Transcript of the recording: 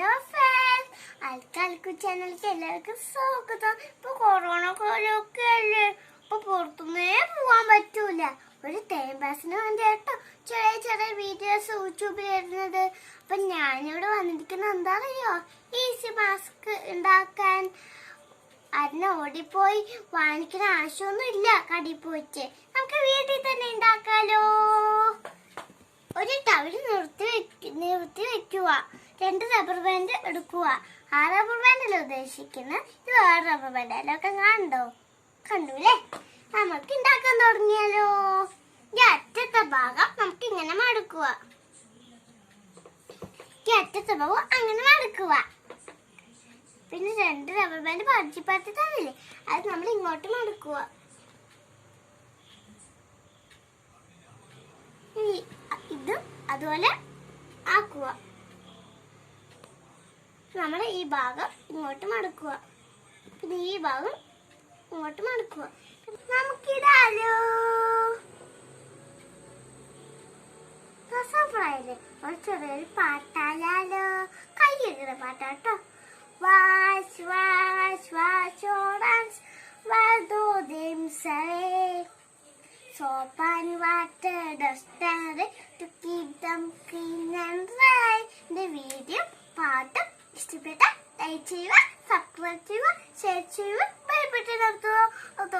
Hello friends ആൾക്കാർക്ക് ചാനലിലേക്ക് എല്ലാവർക്കും സ്വാഗതം. ഇപ്പൊ കൊറോണ കാലമൊക്കെ അല്ലേ? ഇപ്പൊ പുറത്തുനിന്നേ പോവാൻ പറ്റൂല. ഒരു ടൈം പാസിന് വേണ്ടി കേട്ടോ. ചെറിയ ചെറിയ വീഡിയോസ് യൂട്യൂബിൽ വരുന്നത് അപ്പൊ ഞാനിവിടെ വന്നിരിക്കുന്നത് എന്താ അറിയോ ഈസി മാസ്ക് ഉണ്ടാക്കാൻ അതിനെ ഓടിപ്പോയി. വാങ്ങിക്കുന്ന ആവശ്യമൊന്നും ഇല്ല. കടി പോയിട്ട്. നമുക്ക് വീട്ടിൽ തന്നെ ഉണ്ടാക്കാലോ ഒരു ടവൽ നിർത്തി വെക്ക നിർത്തി വെക്കുക രണ്ട് റബ്ബർ ബാൻഡ് എടുക്കുക ആ റബ്ബർ ബാൻഡിൽ ഉദ്ദേശിക്കുന്നത് ഇത് വേറെ റബ്ബർ ബാൻഡ് അതിലൊക്കെ കണ്ടോ കണ്ടു? അല്ലേ നമുക്ക് ഉണ്ടാക്കാൻ തുടങ്ങിയാലോ? ഈ അറ്റത്തെ ഭാഗം നമുക്ക് ഇങ്ങനെ മടക്കുക ഈ അറ്റത്തെ ഭാഗം അങ്ങനെ മടക്കുക പിന്നെ രണ്ട് റബ്ബർ ബാൻഡ് പറിച്ചിപ്പറത്തി തന്നില്ലേ? അത് നമ്മൾ ഇങ്ങോട്ട് മടക്കുക ഇത് അതുപോലെ ആക്കുക നമ്മൾ ഈ ഭാഗം ഇങ്ങോട്ട് മടക്കുക. പിന്നെ ഈ ഭാഗം ഇങ്ങോട്ട് മടക്കുക. നമുക്കിതാലോ? ചെറിയൊരു പാട്ടായാലോ? കയ്യെടുക്കുന്ന പാട്ടാട്ടോ വാശ് വാശ് വാശോടാൻസ് വധോ ദിംസേ soap and water, dust and rain to keep ペタ、第1位は、サップ1位は、シェイチ位は、バイバイってなると、